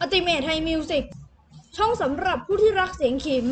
อติเมทไทยมิวสิกช่องสำหรับผู้ที่รักเสียงขิม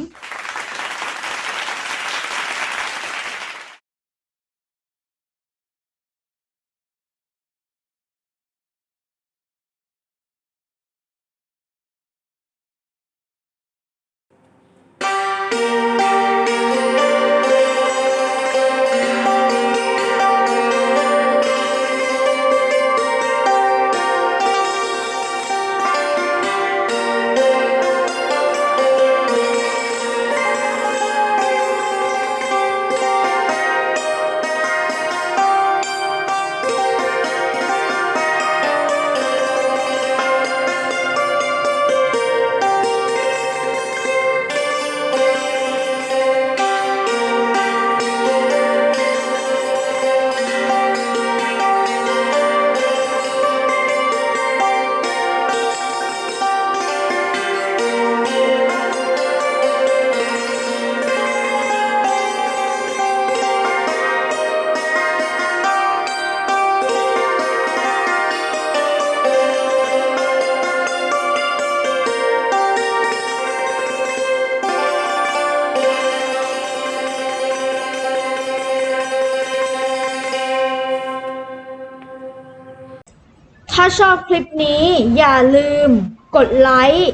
ถ้าชอบคลิปนี้อย่าลืม กดไลค์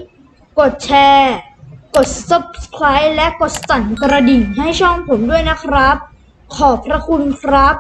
กดแชร์ กด subscribe และกดสั่นกระดิ่งให้ช่องผมด้วยนะครับ ขอบพระคุณครับ